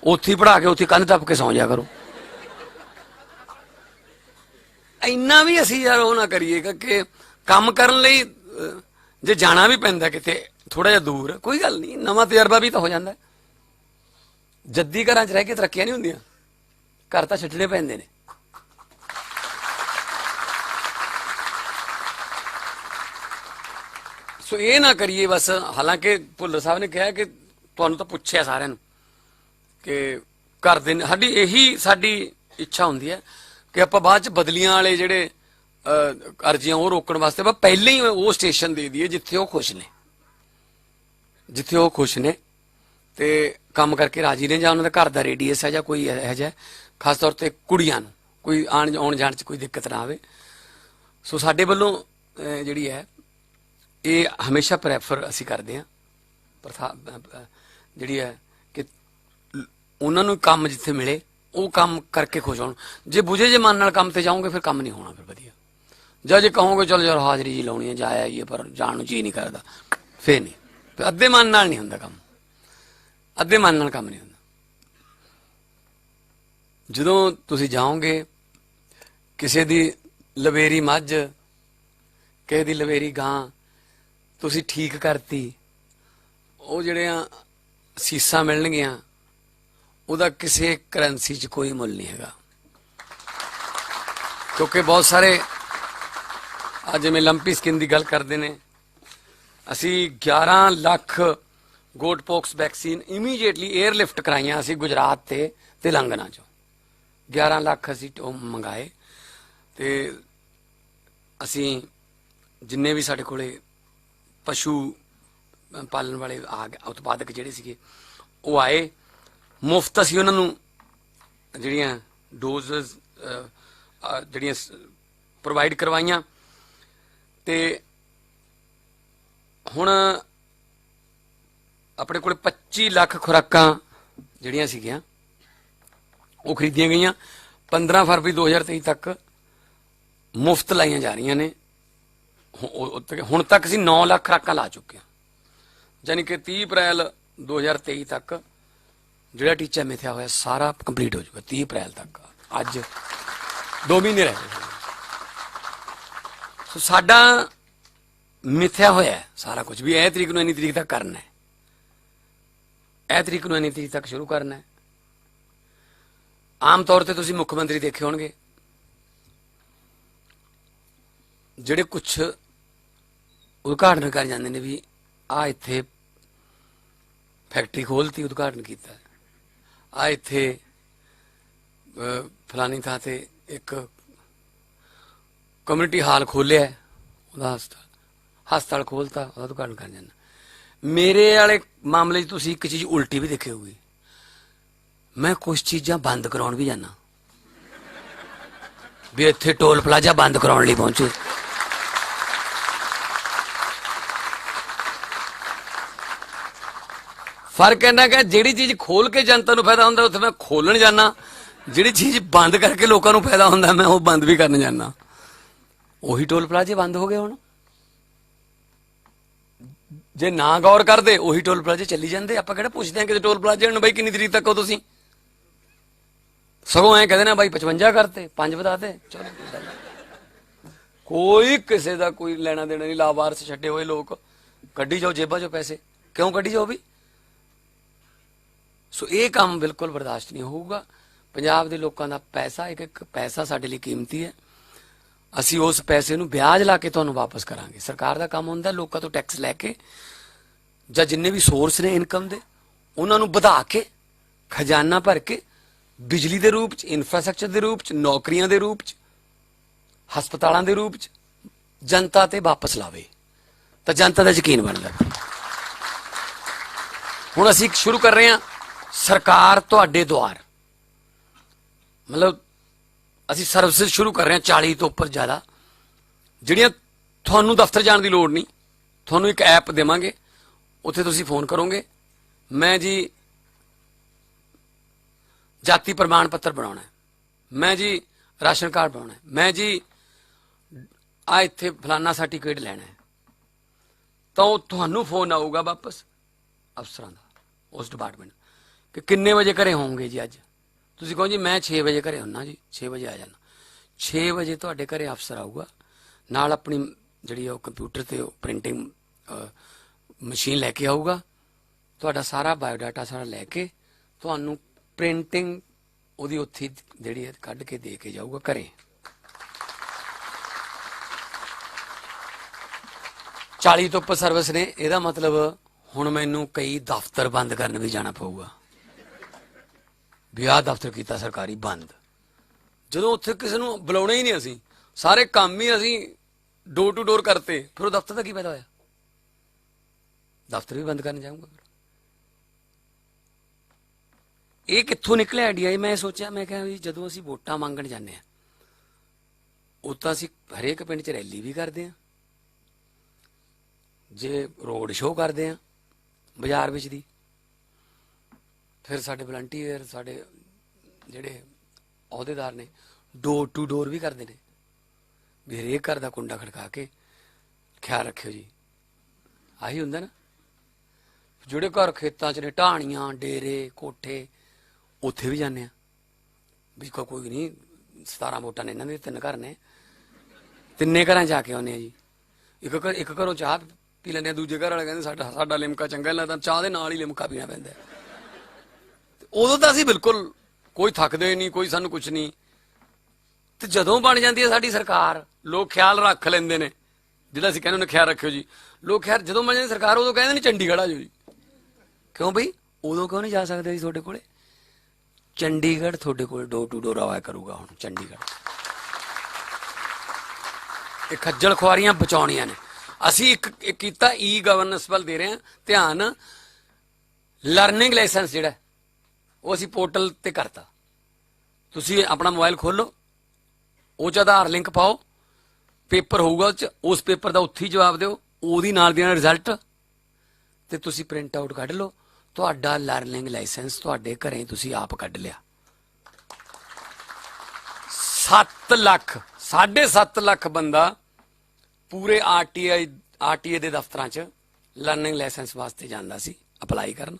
S1: ਉੱਥੇ ਹੀ ਪੜਾ ਕੇ ਉੱਥੇ ਕੰਧ ਟੱਪ ਕੇ ਸੌਂ ਜਾ ਕਰੋ। ਇੰਨਾ ਵੀ ਅਸੀਂ ਯਾਰ ਉਹ ਨਾ ਕਰੀਏ ਕਿ- ਕੰਮ ਕਰਨ ਲਈ ਜੇ ਜਾਣਾ ਵੀ ਪੈਂਦਾ ਕਿਤੇ ਥੋੜਾ ਜਿਹਾ ਦੂਰ, ਕੋਈ ਗੱਲ ਨਹੀਂ, ਨਵਾਂ ਤਜਰਬਾ ਵੀ ਤਾਂ ਹੋ ਜਾਂਦਾ। ਜੱਦੀ ਘਰਾਂ 'ਚ ਰਹਿ ਕੇ ਤਰੱਕੀਆਂ ਨਹੀਂ ਹੁੰਦੀਆਂ। ਘਰ ਤਾਂ ਛੱਡਣੇ ਪੈਂਦੇ ਨੇ। ਸੋ ਇਹ ਨਾ ਕਰੀਏ ਬਸ, ਹਾਲਾਂਕਿ ਭੁੱਲਰ ਸਾਹਿਬ ਨੇ ਕਿਹਾ ਕਿ ਤੁਹਾਨੂੰ ਤਾਂ ਪੁੱਛਿਆ ਸਾਰਿਆਂ ਨੂੰ ਕਿ ਘਰ ਦੇ ਸਾਡੀ ਇਹੀ ਸਾਡੀ ਇੱਛਾ ਹੁੰਦੀ ਹੈ ਕਿ ਆਪਾਂ ਬਾਅਦ ਚ ਬਦਲੀਆਂ ਵਾਲੇ ਜਿਹੜੇ ਅਰਜ਼ੀਆਂ ਉਹ ਰੋਕਣ ਵਾਸਤੇ ਆਪਾਂ ਪਹਿਲਾਂ ਹੀ ਉਹ ਸਟੇਸ਼ਨ ਦੇ ਦਈਏ ਜਿੱਥੇ ਉਹ ਖੁਸ਼ ਨੇ। ਜਿੱਥੇ ਉਹ ਖੁਸ਼ ਨੇ ਤੇ ਕੰਮ ਕਰਕੇ ਰਾਜੀ ਨੇ ਜਾਂ ਉਹਨਾਂ ਦਾ ਘਰ ਦਾ ਰੇਡੀਅਸ ਹੈ ਜਾਂ ਕੋਈ ਇਹੋ ਜਿਹਾ, ਖਾਸ ਤੌਰ ਤੇ ਕੁੜੀਆਂ ਨੂੰ, ਕੋਈ ਆਣ ਆਉਣ ਜਾਣ ਚ ਕੋਈ ਦਿੱਕਤ ਨਾ ਆਵੇ। ਸੋ ਸਾਡੇ ਵੱਲੋਂ ਜਿਹੜੀ ਹੈ, ਇਹ ਹਮੇਸ਼ਾ ਪ੍ਰੈਫਰ ਅਸੀਂ ਕਰਦੇ ਹਾਂ, ਪ੍ਰਥਾ ਜਿਹੜੀ ਹੈ ਕਿ ਉਹਨਾਂ ਨੂੰ ਕੰਮ ਜਿੱਥੇ ਮਿਲੇ ਉਹ ਕੰਮ ਕਰਕੇ ਖੁਸ਼ ਹੋਣ। ਜੇ ਬੁਝੇ ਜੇ ਮਨ ਨਾਲ ਕੰਮ ਤੇ ਜਾਓਗੇ, ਫਿਰ ਕੰਮ ਨਹੀਂ ਹੋਣਾ ਫਿਰ ਵਧੀਆ। ਜਾਂ ਜੇ ਕਹੋਗੇ, ਚਲ ਯਾਰ ਹਾਜ਼ਰੀ ਜੀ ਲਾਉਣੀ ਹੈ ਜਾਇਆ ਹੀ ਪਰ ਜਾਣ ਨੂੰ ਜੀ ਨਹੀਂ ਕਰਦਾ, ਫੇਰ ਨਹੀਂ। ਫਿਰ ਅੱਧੇ ਮਨ ਨਾਲ ਨਹੀਂ ਹੁੰਦਾ ਕੰਮ। ਅੱਧੇ ਮਨ ਨਾਲ ਕੰਮ ਨਹੀਂ ਹੁੰਦਾ। ਜਦੋਂ ਤੁਸੀਂ ਜਾਓਗੇ, ਕਿਸੇ ਦੀ ਲਵੇਰੀ ਮੱਝ, ਕਿਸੇ ਦੀ ਲਵੇਰੀ ਗਾਂ, ਤੁਸੀਂ ਠੀਕ ਕਰਤੀ, ਉਹ ਜਿਹੜੀਆਂ ਸੀਸਾਂ ਮਿਲਣਗੀਆਂ ਉਹਦਾ ਕਿਸੇ ਕਰੰਸੀ 'ਚ ਕੋਈ ਮੁੱਲ ਨਹੀਂ ਹੈਗਾ। ਕਿਉਂਕਿ ਬਹੁਤ ਸਾਰੇ ਅੱਜ ਜਿਵੇਂ ਲੰਪੀ ਸਕਿਨ ਦੀ ਗੱਲ ਕਰਦੇ ਨੇ, ਅਸੀਂ 11 lakh goat pox vaccine immediately airlift ਕਰਾਈਆਂ ਅਸੀਂ ਗੁਜਰਾਤ ਤੇ ਤੇਲੰਗਾਨਾ ਚੋਂ। 11 ਲੱਖ ਅਸੀਂ ਉਹ ਮੰਗਾਏ ਤੇ ਅਸੀਂ ਜਿੰਨੇ ਵੀ ਸਾਡੇ ਕੋਲੇ ਪਸ਼ੂ ਪਾਲਣ ਵਾਲੇ ਆ ਗਏ ਉਤਪਾਦਕ ਜਿਹੜੇ ਸੀਗੇ, ਉਹ ਆਏ। ਮੁਫਤ ਅਸੀਂ ਉਹਨਾਂ ਨੂੰ ਜਿਹੜੀਆਂ ਡੋਜ਼ਸ ਜਿਹੜੀਆਂ ਪ੍ਰੋਵਾਈਡ ਕਰਵਾਈਆਂ। ਤੇ ਹੁਣ ਆਪਣੇ ਕੋਲ 25 ਲੱਖ ਖੁਰਾਕਾਂ ਜਿਹੜੀਆਂ ਸੀਗੀਆਂ, ਉਹ ਖਰੀਦੀਆਂ ਗਈਆਂ। 15 ਫਰਵਰੀ 2023 ਤੱਕ ਮੁਫਤ ਲਾਈਆਂ ਜਾ ਰਹੀਆਂ ਨੇ। ਹੁਣ ਤੱਕ ਅਸੀਂ 9 ਲੱਖ ਖੁਰਾਕਾਂ ਲਾ ਚੁੱਕੇ ਹਾਂ। ਯਾਨੀ ਕਿ 30 ਅਪ੍ਰੈਲ 2023 ਤੱਕ ਜਿਹੜਾ ਟੀਚਾ ਮਿਥਿਆ ਹੋਇਆ ਸਾਰਾ ਕੰਪਲੀਟ ਹੋ ਜਾਊਗਾ 30 ਅਪ੍ਰੈਲ ਤੱਕ। ਅੱਜ 2 ਮਹੀਨੇ ਰਹਿ ਗਏ। ਸੋ ਸਾਡਾ ਮਿਥਿਆ ਹੋਇਆ ਸਾਰਾ ਕੁਝ ਵੀ, ਇਹ ਤਰੀਕ ਨੂੰ ਇੰਨੀ ਤਰੀਕ ਤੱਕ ਕਰਨਾ ਹੈ। ਇਹ ਤਰੀਕ ਨੂੰ ਇੰਨੀ ਤਰੀਕ ਤੱਕ ਸ਼ੁਰੂ ਕਰਨਾ ਹੈ। ਆਮ ਤੌਰ ਤੇ ਤੁਸੀਂ ਮੁੱਖ ਮੰਤਰੀ ਦੇਖੇ ਹੋਣਗੇ। ਜਿਹੜੇ ਕੁਝ ਉਦਘਾਟਨ ਕਰ ਜਾਂਦੇ ਨੇ ਵੀ ਆ ਇੱਥੇ ਫੈਕਟਰੀ ਖੋਲਤੀ, ਉਦਘਾਟਨ ਕੀਤਾ। ਆ ਇੱਥੇ ਫਲਾਨੀ ਥਾਂ ਤੇ ਇੱਕ ਕਮਿਊਨਿਟੀ ਹਾਲ ਖੋਲਿਆ ਉਹਦਾ ਹਸਪਤਾਲ ਹਸਪਤਾਲ ਖੋਲਤਾ, ਉਹਦਾ ਉਦਘਾਟਨ ਕਰ ਜਾਂਦਾ। ਮੇਰੇ ਵਾਲੇ ਮਾਮਲੇ 'ਚ ਤੁਸੀਂ ਇੱਕ ਚੀਜ਼ ਉਲਟੀ ਵੀ ਦੇਖੀ ਹੋਊਗੀ। ਮੈਂ ਕੁਝ ਚੀਜ਼ਾਂ ਬੰਦ ਕਰਾਉਣ ਵੀ ਜਾਣਾ ਵੀ ਇੱਥੇ ਟੋਲ ਪਲਾਜ਼ਾ ਬੰਦ ਕਰਾਉਣ ਲਈ ਪਹੁੰਚੇ। ਫ਼ਰਕ ਇਹਨਾਂ ਕਿ ਜਿਹੜੀ ਚੀਜ਼ ਖੋਲ ਕੇ ਜਨਤਾ ਨੂੰ ਫਾਇਦਾ ਹੁੰਦਾ, ਉੱਥੇ ਮੈਂ ਖੋਲਣ ਜਾਣਾ ਜਿਹੜੀ ਚੀਜ਼ ਬੰਦ ਕਰਕੇ ਲੋਕਾਂ ਨੂੰ ਫਾਇਦਾ ਹੁੰਦਾ, ਮੈਂ ਉਹ ਬੰਦ ਵੀ ਕਰਨ ਜਾਣਾ ਉਹੀ ਟੋਲ ਪਲਾਜ਼ੇ ਬੰਦ ਹੋ ਗਏ ਹੁਣ। ਜੇ ਨਾ ਗੌਰ ਕਰਦੇ, ਉਹੀ ਟੋਲ ਪਲਾਜ਼ੇ ਚੱਲੀ ਜਾਂਦੇ। ਆਪਾਂ ਕਿਹੜਾ ਪੁੱਛਦੇ ਆ ਕਿ ਟੋਲ ਪਲਾਜ਼ੇ ਨੂੰ ਬਾਈ, ਕਿੰਨੀ ਤਰੀਕ ਤੱਕ ਹੋ ਤੁਸੀਂ? ਸਗੋਂ ਐ ਕਹਿੰਦੇ ਨੇ ਬਾਈ 55 ਕਰਤੇ 5 ਵਧਾਤੇ ਚਲੋ। ਕੋਈ ਕਿਸੇ ਦਾ ਕੋਈ ਲੈਣਾ ਦੇਣਾ ਨਹੀਂ, ਲਾਵਾਰਸ ਛੱਡੇ ਹੋਏ ਲੋਕ। ਕੱਢੀ ਜਾਓ ਜੇਬਾਂ 'ਚੋਂ ਪੈਸੇ। ਕਿਉਂ ਕੱਢੀ ਜਾਓ ਵੀ? ਸੋ ਇਹ ਕੰਮ ਬਿਲਕੁਲ ਬਰਦਾਸ਼ਤ ਨਹੀਂ ਹੋਊਗਾ। ਪੰਜਾਬ ਦੇ ਲੋਕਾਂ ਦਾ ਪੈਸਾ, ਇੱਕ ਇੱਕ ਪੈਸਾ ਸਾਡੇ ਲਈ ਕੀਮਤੀ ਹੈ। ਅਸੀਂ ਉਸ ਪੈਸੇ ਨੂੰ ਵਿਆਜ ਲਾ ਕੇ ਤੁਹਾਨੂੰ ਵਾਪਸ ਕਰਾਂਗੇ। ਸਰਕਾਰ ਦਾ ਕੰਮ ਹੁੰਦਾ, ਲੋਕਾਂ ਤੋਂ ਟੈਕਸ ਲੈ ਕੇ ਜਾਂ ਜਿੰਨੇ ਵੀ ਸੋਰਸ ਨੇ ਇਨਕਮ ਦੇ, ਉਹਨਾਂ ਨੂੰ ਵਧਾ ਕੇ, ਖਜ਼ਾਨਾ ਭਰ ਕੇ, ਬਿਜਲੀ ਦੇ ਰੂਪ ਚ ਇਨਫਰਾਸਟ੍ਰਕਚਰ ਦੇ ਰੂਪ ਚ, ਨੌਕਰੀਆਂ ਦੇ ਰੂਪ ਚ, ਹਸਪਤਾਲਾਂ ਦੇ ਰੂਪ ਚ, ਜਨਤਾ ਤੇ ਵਾਪਸ ਲਾਵੇ। ਤਾਂ ਜਨਤਾ ਦਾ ਯਕੀਨ ਬਣਦਾ ਹੁਣ ਅਸੀਂ ਸ਼ੁਰੂ ਕਰ ਰਹੇ ਹਾਂ। ਸਰਕਾਰ ਤੁਹਾਡੇ ਦੁਆਰ। ਮਤਲਬ ਅਸੀਂ ਸਰਵਿਸਿਜ਼ ਸ਼ੁਰੂ ਕਰ ਰਹੇ ਹਾਂ 40 ਤੋਂ ਉੱਪਰ ਜ਼ਿਆਦਾ। ਜਿਹੜੀਆਂ ਤੁਹਾਨੂੰ ਦਫ਼ਤਰ ਜਾਣ ਦੀ ਲੋੜ ਨਹੀਂ, ਤੁਹਾਨੂੰ ਇੱਕ ਐਪ ਦੇਵਾਂਗੇ, ਉੱਥੇ ਤੁਸੀਂ ਫੋਨ ਕਰੋਗੇ। ਮੈਂ ਜੀ ਜਾਤੀ ਪ੍ਰਮਾਣ ਪੱਤਰ ਬਣਾਉਣਾ ਮੈਂ ਜੀ ਰਾਸ਼ਨ ਕਾਰਡ ਬਣਾਉਣਾ ਮੈਂ ਜੀ ਆ ਇੱਥੇ ਫਲਾਨਾ ਸਰਟੀਫਿਕੇਟ ਲੈਣਾ ਹੈ। ਤਾਂ ਉਹ ਤੁਹਾਨੂੰ ਫੋਨ ਆਊਗਾ ਵਾਪਸ ਅਫਸਰਾਂ ਦਾ, ਉਸ ਡਿਪਾਰਟਮੈਂਟ ਕਿ ਕਿੰਨੇ ਵਜੇ ਘਰੇ ਹੋਵੋਗੇ ਜੀ ਅੱਜ? ਤੁਸੀਂ ਕਹੋ ਜੀ, ਮੈਂ 6 ਵਜੇ ਘਰੇ ਹੁੰਨਾ ਜੀ 6 ਵਜੇ ਆ ਜਾਣਾ 6 ਵਜੇ ਤੁਹਾਡੇ ਘਰੇ ਅਫਸਰ ਆਊਗਾ, ਨਾਲ ਆਪਣੀ ਜਿਹੜੀ ਉਹ ਕੰਪਿਊਟਰ ਤੇ ਪ੍ਰਿੰਟਿੰਗ ਮਸ਼ੀਨ ਲੈ ਕੇ ਆਊਗਾ। ਤੁਹਾਡਾ ਸਾਰਾ ਬਾਇਓਡਾਟਾ ਸਾਰਾ ਲੈ ਕੇ ਤੁਹਾਨੂੰ ਪ੍ਰਿੰਟਿੰਗ ਉਹਦੀ ਉੱਥੇ ਜਿਹੜੀ ਹੈ ਕੱਢ ਕੇ ਦੇ ਕੇ ਜਾਊਗਾ ਘਰੇ। 40 ਤੋਂ ਉੱਪਰ ਸਰਵਿਸ ਨੇ, ਇਹਦਾ ਮਤਲਬ ਹੁਣ ਮੈਨੂੰ ਕਈ ਦਫ਼ਤਰ ਬੰਦ ਕਰਨ ਵੀ ਜਾਣਾ ਪਊਗਾ। ਵਿਆਹ ਦਫ਼ਤਰ ਕੀਤਾ ਸਰਕਾਰੀ ਬੰਦ। ਜਦੋਂ ਉੱਥੇ ਕਿਸੇ ਨੂੰ ਬੁਲਾਉਣਾ ਹੀ ਨਹੀਂ ਅਸੀਂ, ਸਾਰੇ ਕੰਮ ਹੀ ਅਸੀਂ ਡੋਰ ਟੂ ਡੋਰ ਕਰਤੇ, ਫਿਰ ਉਹ ਦਫ਼ਤਰ ਦਾ ਕੀ ਫਾਇਦਾ ਹੋਇਆ? ਦਫ਼ਤਰ ਵੀ ਬੰਦ ਕਰਨ ਜਾਊਂਗਾ ਫਿਰ। ਇਹ ਕਿੱਥੋਂ ਨਿਕਲਿਆ ਆਈਡੀਆ ਇਹ ਮੈਂ ਸੋਚਿਆ, ਮੈਂ ਕਿਹਾ ਵੀ ਜਦੋਂ ਅਸੀਂ ਵੋਟਾਂ ਮੰਗਣ ਜਾਂਦੇ ਆ ਉਹ ਤਾਂ ਅਸੀਂ ਹਰੇਕ ਪਿੰਡ 'ਚ ਰੈਲੀ ਵੀ ਕਰਦੇ ਆ ਜੇ ਰੋਡ ਸ਼ੋਅ ਕਰਦੇ ਆ ਬਾਜ਼ਾਰ ਵਿੱਚ ਦੀ। ਫਿਰ ਸਾਡੇ ਵਲੰਟੀਅਰ ਸਾਡੇ ਜਿਹੜੇ ਅਹੁਦੇਦਾਰ ਨੇ ਡੋਰ ਟੂ ਡੋਰ ਵੀ ਕਰਦੇ ਨੇ। ਵੀ ਹਰੇਕ ਘਰ ਦਾ ਕੁੰਡਾ ਖੜਕਾ ਕੇ ਖਿਆਲ ਰੱਖਿਓ ਜੀ। ਆਹੀ ਹੁੰਦਾ ਨਾ। ਜਿਹੜੇ ਘਰ ਖੇਤਾਂ 'ਚ ਨੇ, ਢਾਣੀਆਂ, ਡੇਰੇ, ਕੋਠੇ, ਉੱਥੇ ਵੀ ਜਾਂਦੇ ਆ। ਵੀ ਕੋਈ ਨਹੀਂ 17 ਵੋਟਾਂ ਨੇ ਇਹਨਾਂ ਦੇ, ਤਿੰਨ ਘਰ ਨੇ। ਤਿੰਨੇ ਘਰਾਂ ਜਾ ਕੇ ਆਉਂਦੇ ਆ ਜੀ। ਇੱਕ ਘਰ ਇੱਕ ਘਰੋਂ ਚਾਹ ਪੀ ਲੈਂਦੇ ਆ, ਦੂਜੇ ਘਰ ਵਾਲੇ ਕਹਿੰਦੇ ਸਾਡਾ ਸਾਡਾ ਲਿਮਕਾ ਚੰਗਾ ਲੱਗਦਾ, ਚਾਹ ਦੇ ਨਾਲ ਹੀ ਲਿਮਕਾ ਪੀਣਾ ਪੈਂਦਾ। ਉਦੋਂ ਤਾਂ ਅਸੀਂ ਬਿਲਕੁਲ ਕੋਈ ਥੱਕਦੇ ਹੀ ਨਹੀਂ, ਕੋਈ ਸਾਨੂੰ ਕੁਝ ਨਹੀਂ। ਤੇ ਜਦੋਂ ਬਣ ਜਾਂਦੀ ਹੈ ਸਾਡੀ ਸਰਕਾਰ, ਲੋਕ ਖਿਆਲ ਰੱਖ ਲੈਂਦੇ ਨੇ। ਜਿਹੜਾ ਅਸੀਂ ਕਹਿੰਦੇ ਨੇ ਖਿਆਲ ਰੱਖਿਓ ਜੀ। ਲੋਕ ਖਿਆਲ, ਜਦੋਂ ਬਣ ਜਾਂਦੀ ਸਰਕਾਰ, ਉਦੋਂ ਕਹਿੰਦੇ ਨੇ ਚੰਡੀਗੜ੍ਹ ਆ ਜਾਓ ਜੀ। ਕਿਉਂ ਬਈ? ਉਦੋਂ ਕਿਉਂ ਨਹੀਂ ਜਾ ਸਕਦੇ ਜੀ ਤੁਹਾਡੇ ਕੋਲੇ? ਚੰਡੀਗੜ੍ਹ ਤੁਹਾਡੇ ਕੋਲ ਡੋਰ ਟੂ ਡੋਰ ਆਇਆ ਕਰੂਗਾ ਹੁਣ, ਚੰਡੀਗੜ੍ਹ। ਇਹ ਖੱਜਲ ਖੁਆਰੀਆਂ ਬਚਾਉਣੀਆਂ ਨੇ। ਅਸੀਂ ਇੱਕ ਕੀਤਾ ਈ ਗਵਰਨੈਂਸ ਵੱਲ ਦੇ ਰਹੇ ਹਾਂ। ਧਿਆਨ ਲਰਨਿੰਗ ਲਾਇਸੈਂਸ ਜਿਹੜਾ ਉਹ ਅਸੀਂ ਪੋਰਟਲ ਤੇ ਕਰਤਾ। ਤੁਸੀਂ ਆਪਣਾ ਮੋਬਾਈਲ ਖੋਲੋ, ਉਹ 'ਚ ਆਧਾਰ ਲਿੰਕ ਪਾਓ, ਪੇਪਰ ਹੋਊਗਾ ਉਹ 'ਚ, ਉਸ ਪੇਪਰ ਦਾ ਉੱਥੇ ਹੀ ਜਵਾਬ ਦਿਓ, ਉਹਦੀ ਨਾਲ ਦੀ ਨਾਲ ਰਿਜ਼ਲਟ, ਤੇ ਤੁਸੀਂ ਪ੍ਰਿੰਟ ਆਊਟ ਕੱਢ ਲਓ। ਤੁਹਾਡਾ ਲਰਨਿੰਗ ਲਾਇਸੈਂਸ ਤੁਹਾਡੇ ਘਰੇ ਤੁਸੀਂ ਆਪ ਕੱਢ ਲਿਆ। 7 ਲੱਖ 7.5 ਲੱਖ ਬੰਦਾ ਪੂਰੇ ਆਰਟੀਆਈ ਆਰਟੀਏ ਦੇ ਦਫ਼ਤਰਾਂ 'ਚ ਲਰਨਿੰਗ ਲਾਇਸੈਂਸ ਵਾਸਤੇ ਜਾਂਦਾ ਸੀ ਅਪਲਾਈ ਕਰਨ।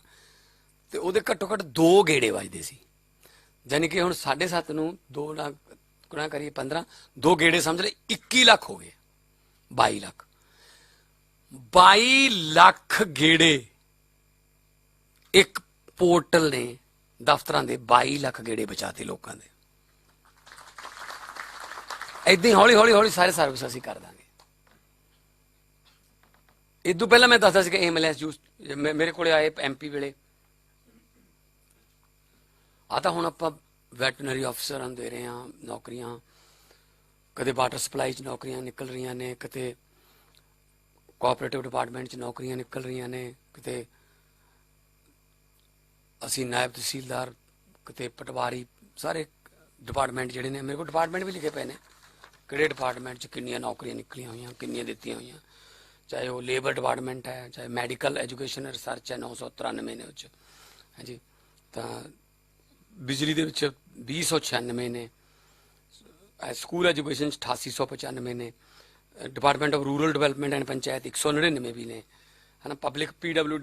S1: ਤੇ ਉਹਦੇ ਘੱਟੋ ਘੱਟ ਦੋ ਗੇੜੇ ਵੱਜਦੇ ਸੀ। ਯਾਨੀ ਕਿ ਹੁਣ 7.5 ਨੂੰ 2 ਲੱਖ ਗੁਣਾ ਕਰੀਏ 15 ਦੋ ਗੇੜੇ ਸਮਝ ਲੈ 21 ਲੱਖ ਹੋ ਗਏ 22 ਲੱਖ। 22 ਲੱਖ ਗੇੜੇ ਇੱਕ ਪੋਰਟਲ ਨੇ ਦਫ਼ਤਰਾਂ ਦੇ 22 ਲੱਖ ਗੇੜੇ ਬਚਾਤੇ ਲੋਕਾਂ ਦੇ। ਏਦਾਂ ਹੀ ਹੌਲੀ ਹੌਲੀ ਹੌਲੀ ਸਾਰੇ ਸਰਵਿਸ ਅਸੀਂ ਕਰ ਦਾਂਗੇ। ਇਹ ਤੋਂ ਪਹਿਲਾਂ ਮੈਂ ਦੱਸਦਾ ਸੀ ਕਿ ਐਮਐਲਐਸ ਜੂਸ, ਮੇ- ਮੇਰੇ ਕੋਲੇ ਆਏ ਐਮਪੀ ਵੇਲੇ ਆ ਤਾਂ ਹੁਣ ਆਪਾਂ ਵੈਟਰਨਰੀ ਅਫਸਰਾਂ ਨੂੰ ਦੇ ਰਹੇ ਹਾਂ, ਨੌਕਰੀਆਂ। ਕਦੇ ਵਾਟਰ ਸਪਲਾਈ 'ਚ ਨੌਕਰੀਆਂ ਨਿਕਲ ਰਹੀਆਂ ਨੇ, ਕਿਤੇ ਕੋਆਪਰੇਟਿਵ ਡਿਪਾਰਟਮੈਂਟ 'ਚ ਨੌਕਰੀਆਂ ਨਿਕਲ ਰਹੀਆਂ ਨੇ, ਕਿਤੇ ਅਸੀਂ ਨਾਇਬ ਤਹਿਸੀਲਦਾਰ, ਕਿਤੇ ਪਟਵਾਰੀ, ਸਾਰੇ ਡਿਪਾਰਟਮੈਂਟ ਜਿਹੜੇ ਨੇ, ਮੇਰੇ ਕੋਲ ਡਿਪਾਰਟਮੈਂਟ ਵੀ ਲਿਖੇ ਪਏ ਨੇ। ਕਿਹੜੇ ਡਿਪਾਰਟਮੈਂਟ 'ਚ ਕਿੰਨੀਆਂ ਨੌਕਰੀਆਂ ਨਿਕਲੀਆਂ ਹੋਈਆਂ, ਕਿੰਨੀਆਂ ਦਿੱਤੀਆਂ ਹੋਈਆਂ। ਚਾਹੇ ਉਹ ਲੇਬਰ ਡਿਪਾਰਟਮੈਂਟ ਹੈ, ਚਾਹੇ ਮੈਡੀਕਲ ਐਜੂਕੇਸ਼ਨ ਰਿਸਰਚ ਹੈ 993 ਨੇ ਉਹ 'ਚ। ਹਾਂਜੀ, ਤਾਂ ਬਿਜਲੀ ਦੇ ਵਿੱਚ 2096 ਨੇ। ਸਕੂਲ ਐਜੂਕੇਸ਼ਨ 'ਚ 8895 ਨੇ। Department of rural development and panchayat 199 ਵੀ ਨੇ। ਹਨਾ ਪਬਲਿਕ ਪੀਡਬਲਯੂਡੀ